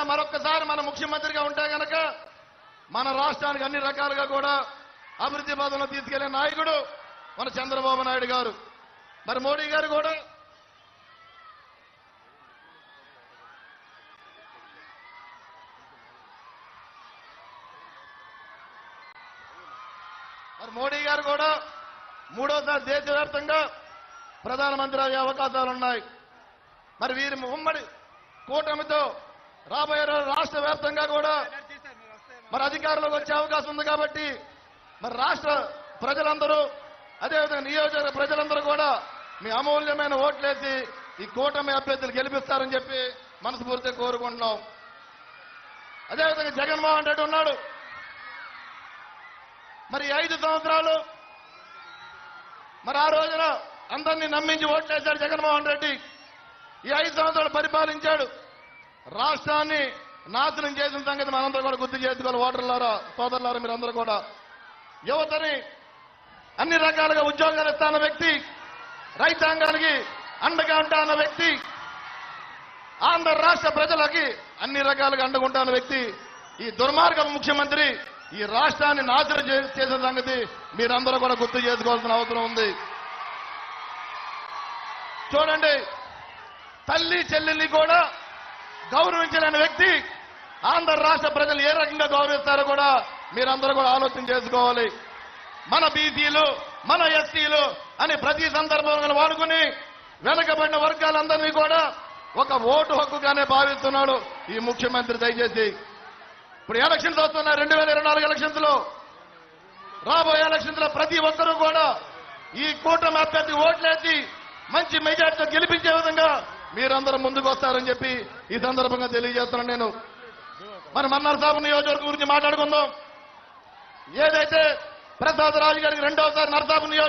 ఆయన మరొకసారి మన ముఖ్యమంత్రిగా ఉంటే గనక మన రాష్ట్రానికి అన్ని రకాలుగా కూడా అభివృద్ధి పదంలో తీసుకెళ్ళే నాయకుడు మన చంద్రబాబు నాయుడు గారు. మరి మోడీ గారు కూడా మరి మోడీ గారు కూడా మూడోసారి దేశవ్యాప్తంగా ప్రధానమంత్రి అయ్యే అవకాశాలు ఉన్నాయి మరి వీరి ఉమ్మడి కూటమితో రాబోయే రోజు రాష్ట్ర వ్యాప్తంగా కూడా మరి అధికారంలోకి వచ్చే అవకాశం ఉంది కాబట్టి మరి రాష్ట్ర ప్రజలందరూ అదేవిధంగా నియోజకవర్గ ప్రజలందరూ కూడా మీ అమూల్యమైన ఓట్లేసి ఈ కూటమి అభ్యర్థులు గెలిపిస్తారని చెప్పి మనస్ఫూర్తిగా కోరుకుంటున్నాం. అదేవిధంగా జగన్మోహన్ రెడ్డి ఉన్నాడు. మరి ఈ ఐదు సంవత్సరాలు మరి ఆ రోజున అందరినీ నమ్మించి ఓట్లేశాడు జగన్మోహన్ రెడ్డి. ఈ ఐదు సంవత్సరాలు పరిపాలించాడు. రాష్ట్రాన్ని నాశనం చేసిన సంగతి మనందరూ కూడా గుర్తు చేసుకోవాలి. ఓటర్లారా సోదరులారా మీరందరూ కూడా. యువతని అన్ని రకాలుగా ఉద్యోగాలు ఇస్తాన్న వ్యక్తి రైతాంగానికి అండగా ఉంటాన్న వ్యక్తి ఆంధ్ర రాష్ట్ర ప్రజలకి అన్ని రకాలుగా అండగుంటా అన్న వ్యక్తి ఈ దుర్మార్గ ముఖ్యమంత్రి ఈ రాష్ట్రాన్ని నాశనం చేసిన సంగతి మీరందరూ కూడా గుర్తు చేసుకోవాల్సిన అవసరం ఉంది. చూడండి తల్లి చెల్లెల్ని కూడా గౌరవించలేని వ్యక్తి ఆంధ్ర రాష్ట్ర ప్రజలు ఏ రకంగా గౌరవిస్తారో కూడా మీరందరూ కూడా ఆలోచన చేసుకోవాలి. మన బీసీలు మన ఎస్సీలు అని ప్రతి సందర్భంలో వాడుకుని వెనకబడిన వర్గాలందరినీ కూడా ఒక ఓటు హక్కుగానే భావిస్తున్నాడు ఈ ముఖ్యమంత్రి దయచేసి. ఇప్పుడు ఎలక్షన్స్ వస్తున్నాయి రెండు వేల ఇరవై నాలుగు ఎలక్షన్స్లో రాబోయే ఎలక్షన్స్లో ప్రతి ఒక్కరూ కూడా ఈ కూటమి అభ్యర్థి ఓట్లేసి మంచి మెజార్టీతో గెలిపించే విధంగా మీరందరూ ముందుకు వస్తారని చెప్పి ఈ సందర్భంగా తెలియజేస్తున్నాను నేను. మరి మన్నార్ సాబు నియోజకవర్గం గురించి మాట్లాడుకుందాం. ఏదైతే ప్రసాద్ రాజు గారికి రెండవసారి నర్సాబు నియోజక